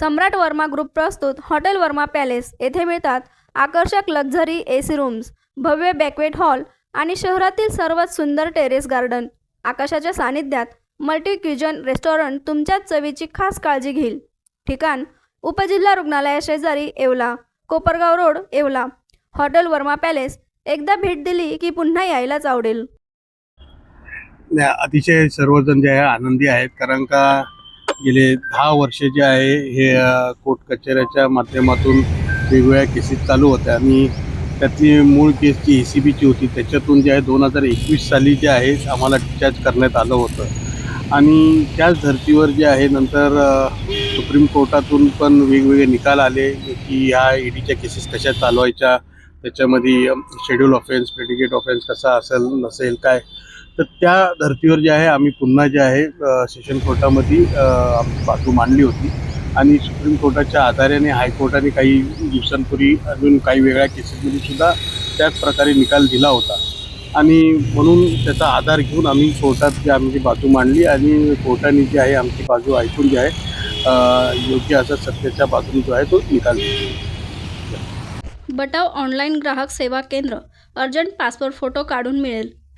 सम्राट Verma group प्रस्तुत hotel Verma palace. येथे मिळतात आकर्षक लक्झरी ए सी रूम्स भव्य बॅकवेट हॉल आणि शहरातील सर्वात सुंदर टेरेस गार्डन. आकाशाच्या सानिध्यात मल्टी क्युजन रेस्टॉरंट तुमच्याच चवीची खास काळजी घेईल. ठिकाण उपजिल्हा रुग्णालयाशेजारी Yeola Kopargaon road Yeola. Hotel Verma palace एकदा भेट दिली की पुन्हा यायलाच आवडेल. अतिशय सर्वजण जे आहे आनंदी आहेत कारण का गेले दहा वर्ष जे आहे हे कोर्ट कचेऱ्याच्या माध्यमातून वेगवेगळ्या केसेस चालू होत्या. आणि त्यातली मूळ केस जी ए सी बीची होती त्याच्यातून जे आहे दोन हजार एकवीस साली जे आहे आम्हाला डिस्चार्ज करण्यात आलं होतं. आणि त्याच धर्तीवर जे आहे नंतर सुप्रीम कोर्टातून पण वेगवेगळे निकाल आले की ह्या ईडीच्या केसेस कशा चालवायच्या त्याच्यामध्ये शेड्यूल ऑफेन्स प्रेडिकेट ऑफेन्स कसा असेल नसेल काय तर त्या धर्तीवर जे आहे आम्ही पुन्हा जे आहे सेशन कोर्टामध्ये आमची बाजू मांडली होती. आणि सुप्रीम कोर्टाच्या आधाराने हायकोर्टाने काही दिवसांपूर्वी अजून काही वेगळ्या केसेसमध्ये सुद्धा त्याच प्रकारे निकाल दिला होता. आणि म्हणून त्याचा आधार घेऊन आम्ही कोर्टात जे आमची बाजू मांडली आणि कोर्टाने जी आहे आमची बाजू ऐकून जी आहे योग्य असा सत्याच्या बाजूने जो आहे तो निकाल दिला. बटाव ऑनलाईन ग्राहक सेवा केंद्र. अर्जंट पासपोर्ट फोटो काढून मिळेल.